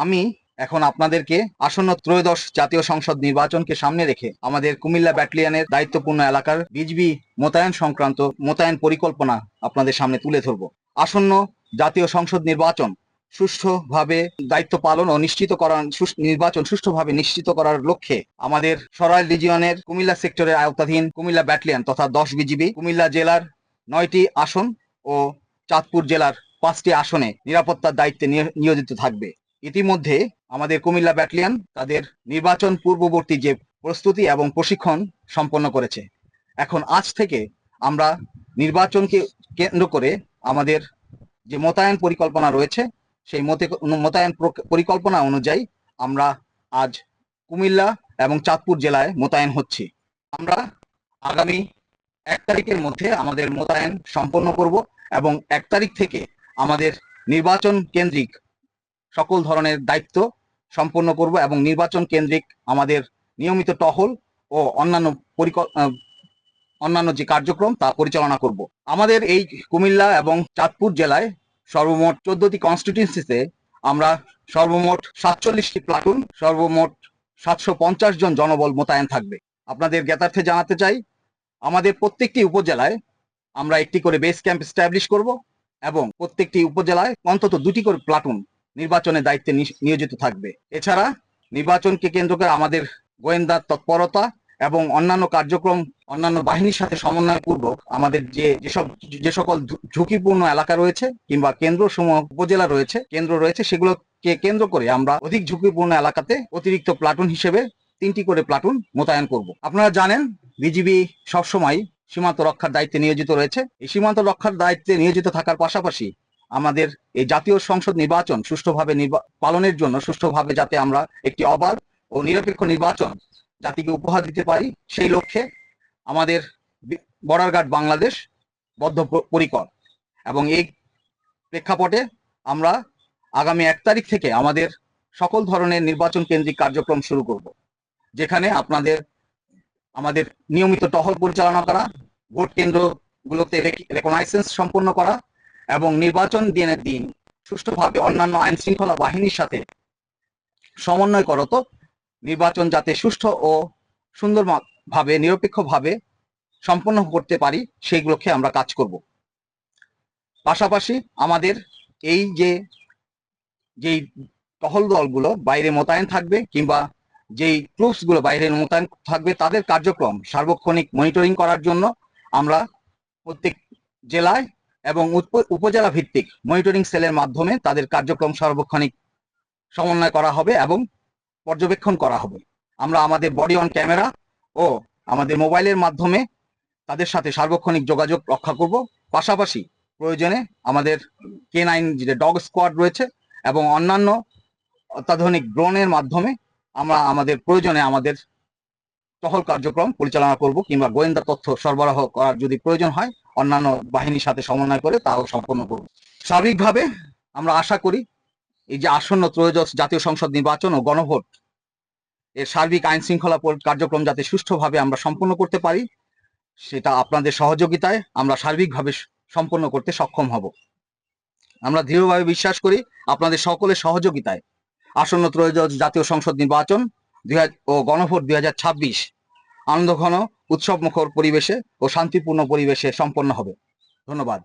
আমি এখন আপনাদেরকে আসন্ন ত্রয়োদশ জাতীয় সংসদ নির্বাচনকে সামনে রেখে আমাদের কুমিল্লা ব্যাটালিয়নের দায়িত্বপূর্ণ এলাকার বিজবি মোতায়েন সংক্রান্ত মোতায়েন পরিকল্পনা আপনাদের সামনে তুলে ধরব। আসন্ন জাতীয় সংসদ নির্বাচন সুষ্ঠুভাবে দায়িত্ব পালন ও নিশ্চিত করার নির্বাচন সুষ্ঠুভাবে নিশ্চিত করার লক্ষ্যে আমাদের সরাইল রিজিয়নের কুমিল্লা সেক্টরের আওতাধীন কুমিল্লা ব্যাটালিয়ন তথা দশ বিজিবি কুমিল্লা জেলার নয়টি আসন ও চাঁদপুর জেলার পাঁচটি আসনে নিরাপত্তার দায়িত্বে নিয়- নিয়োজিত থাকবে। ইতিমধ্যে আমাদের কুমিল্লা ব্যাটালিয়ন তাদের নির্বাচন পূর্ববর্তী যে প্রস্তুতি এবং প্রশিক্ষণ সম্পন্ন করেছে। এখন আজ থেকে আমরা নির্বাচনকে কেন্দ্র করে আমাদের যে মোতায়েন পরিকল্পনা রয়েছে, সেই মোতায়েন পরিকল্পনা অনুযায়ী আমরা আজ কুমিল্লা এবং চাঁদপুর জেলায় মোতায়েন হচ্ছি। আমরা আগামী এক তারিখের মধ্যে আমাদের মোতায়েন সম্পন্ন করব এবং এক তারিখ থেকে আমাদের নির্বাচন কেন্দ্রিক সকল ধরনের দায়িত্ব সম্পন্ন করব এবং নির্বাচন কেন্দ্রিক আমাদের নিয়মিত টহল ও অন্যান্য পরিকল- অন্যান্য যে কার্যক্রম তা পরিচালনা করব। আমাদের এই কুমিল্লা এবং চাঁদপুর জেলায় সর্বমোট চোদ্দটি কনস্টিটিউন্সিতে আমরা সর্বমোট সাতচল্লিশটি প্লাটুন সর্বমোট সাতশো পঞ্চাশ জন জনবল মোতায়েন থাকবে। আপনাদের জ্ঞাতার্থে জানাতে চাই, আমাদের প্রত্যেকটি উপজেলায় আমরা একটি করে বেস ক্যাম্প স্ট্যাবলিশ করব এবং প্রত্যেকটি উপজেলায় অন্তত দুটি করে প্লাটুন নির্বাচনের দায়িত্বে নিয়োজিত থাকবে। এছাড়া নির্বাচনকে কেন্দ্র করে আমাদের গোয়েন্দা তৎপরতা এবং অন্যান্য কার্যক্রম, অন্যান্য বাহিনীর সাথে সমন্বয়পূর্বক আমাদের যে, যেসব, যে সকল ঝুঁকিপূর্ণ এলাকা রয়েছে কিংবা কেন্দ্র সমূহ উপজেলা রয়েছে, কেন্দ্র রয়েছে, সেগুলোকে কেন্দ্র করে আমরা অধিক ঝুঁকিপূর্ণ এলাকাতে অতিরিক্ত প্লাটুন হিসেবে তিনটি করে প্লাটুন মোতায়েন করব। আপনারা জানেন, বিজিবি সবসময় সীমান্ত রক্ষার দায়িত্বে নিয়োজিত রয়েছে। এই সীমান্ত রক্ষার দায়িত্বে নিয়োজিত থাকার পাশাপাশি আমাদের এই জাতীয় সংসদ নির্বাচন সুষ্ঠুভাবে পালনের জন্য সুষ্ঠুভাবে যাতে আমরা একটি অবাধ ও নিরপেক্ষ নির্বাচন জাতিকে উপহার দিতে পারি, সেই লক্ষ্যে আমাদের বর্ডার গার্ড বাংলাদেশ বদ্ধপরিকর। এবং এই প্রেক্ষাপটে আমরা আগামী এক তারিখ থেকে আমাদের সকল ধরনের নির্বাচন কেন্দ্রিক কার্যক্রম শুরু করব, যেখানে আপনাদের, আমাদের নিয়মিত টহল পরিচালনা করা, ভোট কেন্দ্রগুলোতে রেকগনাইসেন্স সম্পন্ন করা এবং নির্বাচন দিনের দিন সুষ্ঠুভাবে অন্যান্য আইন শৃঙ্খলা বাহিনীর সাথে সমন্বয় করত নির্বাচন যাতে সুষ্ঠু ও সুন্দর ভাবে নিরপেক্ষভাবে সম্পন্ন করতে পারি, সেই লক্ষ্যে আমরা কাজ করব। পাশাপাশি আমাদের এই যে, যেই টহল দলগুলো বাইরে মোতায়েন থাকবে কিংবা যেই গুলো বাইরে মোতায়েন থাকবে, তাদের কার্যক্রম সার্বক্ষণিক মনিটরিং করার জন্য আমরা প্রত্যেক জেলায় এবং উপজেলা ভিত্তিক মনিটরিং সেলের মাধ্যমে তাদের কার্যক্রম সার্বক্ষণিক সমন্বয় করা হবে এবং পর্যবেক্ষণ করা হবে। আমরা আমাদের বডি অন ক্যামেরা ও আমাদের মোবাইলের মাধ্যমে তাদের সাথে সার্বক্ষণিক যোগাযোগ রক্ষা করব। পাশাপাশি প্রয়োজনে আমাদের কে নাইন যে ডগ স্কোয়াড রয়েছে এবং অন্যান্য অত্যাধুনিক ড্রোনের মাধ্যমে আমরা আমাদের প্রয়োজনে আমাদের টহল কার্যক্রম পরিচালনা করব কিংবা গোয়েন্দা তথ্য সরবরাহ করার যদি প্রয়োজন হয় অন্যান্য বাহিনীর সাথে সমন্বয় করে তাও সম্পন্ন করব। স্বাভাবিকভাবে আমরা আশা করি এই যে আসন্ন ত্রয়োদশ জাতীয় সংসদ নির্বাচন ও গণভোট, এর সার্বিক আইন শৃঙ্খলা কার্যক্রম যাতে সুষ্ঠুভাবে আমরা সম্পন্ন করতে পারি, সেটা আপনাদের সহযোগিতায় আমরা সার্বিকভাবে সম্পন্ন করতে সক্ষম হব। আমরা দৃঢ়ভাবে বিশ্বাস করি আপনাদের সকলের সহযোগিতায় আসন্ন ত্রয়োদশ জাতীয় সংসদ নির্বাচন দুই হাজার ও গণভোট দুই হাজার ছাব্বিশ আনন্দঘন উৎসবমুখর পরিবেশে ও শান্তিপূর্ণ পরিবেশে সম্পন্ন হবে। ধন্যবাদ।